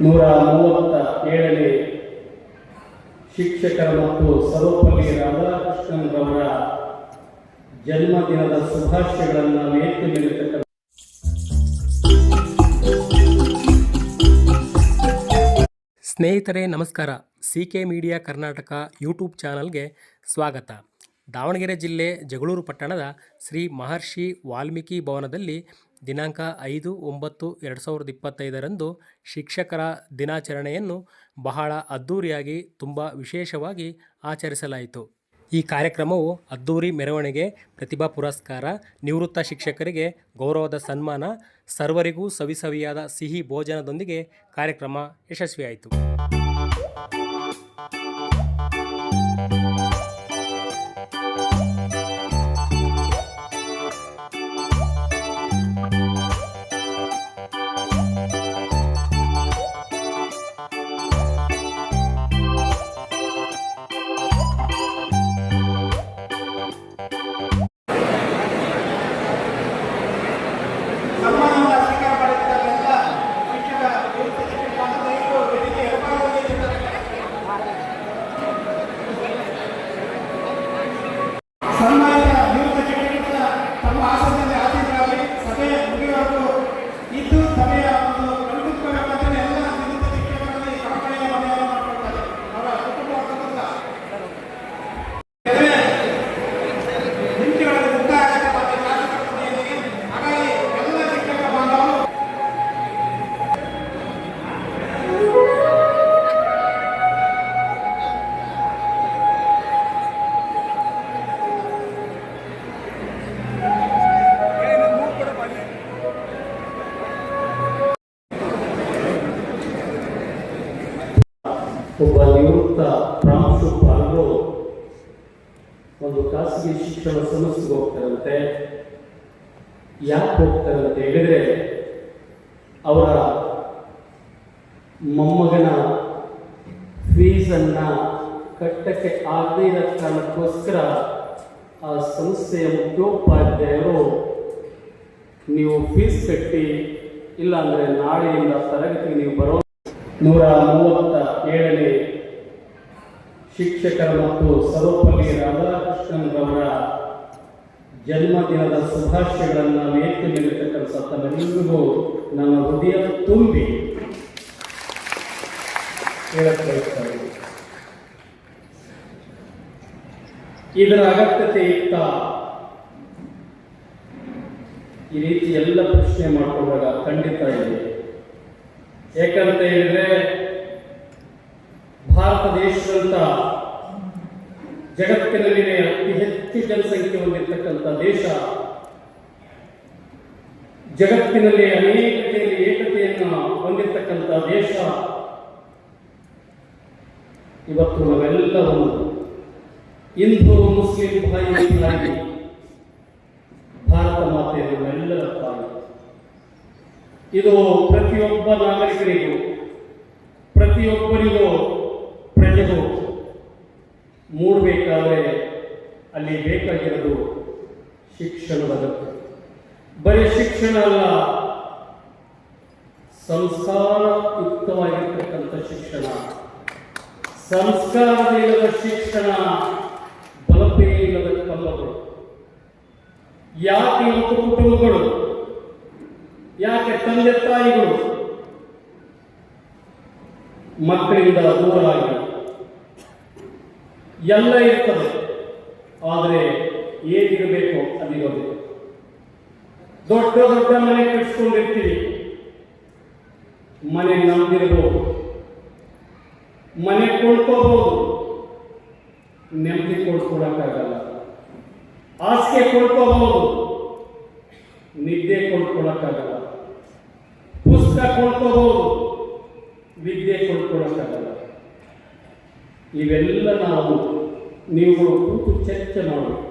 ನೂರ ಮೂವತ್ತ ಏಳನೇ ಶಿಕ್ಷಕರ ಮತ್ತು ಸರ್ವಪಲ್ಲಿ ರಾಧಾಕೃಷ್ಣನ್ರವರ ಜನ್ಮದಿನದ ಶುಭಾಶಯಗಳನ್ನು ನೀಡತಕ್ಕಂಥ ಸ್ನೇಹಿತರೆ, ನಮಸ್ಕಾರ. C K media Karnataka YouTube ಚಾನಲ್ಗೆ ಸ್ವಾಗತ. ದಾವಣಗೆರೆ ಜಿಲ್ಲೆ ಜಗಳೂರು ಪಟ್ಟಣದ ಶ್ರೀ ಮಹರ್ಷಿ ವಾಲ್ಮೀಕಿ ಭವನದಲ್ಲಿ ದಿನಾಂಕ ಐದು ಒಂಬತ್ತು ಎರಡು ಸಾವಿರದ ಇಪ್ಪತ್ತೈದರಂದು ಶಿಕ್ಷಕರ ದಿನಾಚರಣೆಯನ್ನು ಬಹಳ ಅದ್ಧೂರಿಯಾಗಿ, ತುಂಬ ವಿಶೇಷವಾಗಿ ಆಚರಿಸಲಾಯಿತು. ಈ ಕಾರ್ಯಕ್ರಮವು ಅದ್ದೂರಿ ಮೆರವಣಿಗೆ, ಪ್ರತಿಭಾ ಪುರಸ್ಕಾರ, ನಿವೃತ್ತ ಶಿಕ್ಷಕರಿಗೆ ಗೌರವದ ಸನ್ಮಾನ, ಸರ್ವರಿಗೂ ಸವಿಸವಿಯಾದ ಸಿಹಿ ಭೋಜನದೊಂದಿಗೆ ಕಾರ್ಯಕ್ರಮ ಯಶಸ್ವಿಯಾಯಿತು. ಒಬ್ಬ ನಿವೃತ್ತ ಪ್ರಾಂಶುಪಾಲರು ಒಂದು ಖಾಸಗಿ ಶಿಕ್ಷಣ ಸಂಸ್ಥೆಗೆ ಹೋಗ್ತಾರಂತೆ. ಯಾಕೆ ಹೋಗ್ತಾರಂತೆ ಹೇಳಿದ್ರೆ, ಅವರ ಮೊಮ್ಮಗನ ಫೀಸನ್ನು ಕಟ್ಟಕ್ಕೆ ಆಗದೇ ಇರೋ ಕಾರಣಕ್ಕೋಸ್ಕರ ಆ ಸಂಸ್ಥೆಯ ಮುಖ್ಯೋಪಾಧ್ಯಾಯರು ನೀವು ಫೀಸ್ ಕಟ್ಟಿ, ಇಲ್ಲಾಂದರೆ ನಾಳೆಯಿಂದ ತರಗತಿಗೆ ನೀವು ಬರೋ ನೂರ ಮೂವತ್ತ ಏಳನೇ ಶಿಕ್ಷಕರ ಮತ್ತು ಸರ್ವಪಲ್ಲಿ ರಾಧಾಕೃಷ್ಣನ್ರವರ ಜನ್ಮದಿನದ ಶುಭಾಶಯಗಳನ್ನು ಎತ್ತಿ ನೀಡತಕ್ಕಂಥ ತಮ್ಮೆಲ್ಲರಿಗೂ ನನ್ನ ಹೃದಯ ತುಂಬಿ ಹೇಳಕ್ ಬಯಸ್ತಾ ಇದ್ದೀನಿ. ಇದರ ಅಗತ್ಯತೆ ಇತ್ತ ಈ ರೀತಿ ಎಲ್ಲ ಪ್ರಶ್ನೆ ಮಾಡಿಕೊಂಡಾಗ ಖಂಡಿತ ಇದೆ ಯಾಕಂತ ಹೇಳಿದ್ರೆ ದೇಶದಂತ ಜಗತ್ತಿನಲ್ಲಿನೇ ಅತಿ ಹೆಚ್ಚು ಜನಸಂಖ್ಯೆ ಹೊಂದಿರತಕ್ಕಂಥ ದೇಶ, ಜಗತ್ತಿನಲ್ಲಿ ಅನೇಕತೆಯಲ್ಲಿ ಏಕತೆಯನ್ನು ಹೊಂದಿರತಕ್ಕಂಥ ದೇಶ, ಇವತ್ತು ನಾವೆಲ್ಲ ಒಂದು ಹಿಂದೂ, ಮುಸ್ಲಿಂ ಭಾಯಿ ಭಾರತ ಮಾತೆ ನಮ್ಮೆಲ್ಲರ ಇದು ಪ್ರತಿಯೊಬ್ಬ ನಾಗರಿಕರಿಗೂ, ಪ್ರತಿಯೊಬ್ಬರಿಗೂ ಪ್ರಜೆಗೂ ಮೂಡಬೇಕಾದ್ರೆ ಅಲ್ಲಿ ಬೇಕಾಗಿರೋದು ಶಿಕ್ಷಣ ಅಗತ್ಯ ಬರೀ ಶಿಕ್ಷಣ ಅಲ್ಲ ಸಂಸ್ಕಾರಯುಕ್ತವಾಗಿರ್ತಕ್ಕಂಥ ಶಿಕ್ಷಣ. ಸಂಸ್ಕಾರವಿಲ್ಲದ ಶಿಕ್ಷಣ ಬಲಪೇ ಇಲ್ಲದ ಕಲ್ಲಗಳು. ಯಾಕೆ ಇವತ್ತು ಕುಟುಂಬಗಳು? ಯಾಕೆ ತಂದೆ ತಾಯಿಗಳು? ಮಕ್ಕಳಿಂದ ದೂರವಾಗಿ ಎಲ್ಲ ಇರ್ತದೆ. ಆದರೆ ಏನಿರಬೇಕು ಅಲ್ಲಿರೋದು ದೊಡ್ಡ ದೊಡ್ಡ ಮನೆ ಕಟ್ಸ್ಕೊಂಡಿರ್ತೀವಿ ಮನೆ ನಂಬಿರ್ಬೋದು. ಮನೆ ಕೊಡ್ಕೋಬಹುದು ನೆಮ್ಮದಿ ಕೊಡ್ಕೊಳಕ್ಕಾಗಲ್ಲ. ಹಾಸಿಗೆ ಕೊಡ್ಕೋಬಹುದು ನಿದ್ದೆ ಕೊಂಡ್ಕೊಳಕ್ಕಾಗಲ್ಲ. ಪುಸ್ತಕ ಕೊಡ್ಕೋಬಹುದು ವಿದ್ಯೆ ಕೊಂಡ್ಕೊಳಕ್ಕಾಗಲ್ಲ. ಇವೆಲ್ಲ ನಾವು ನೀವುಗಳು ಕೂತು ಚರ್ಚೆ ಮಾಡಬೇಕು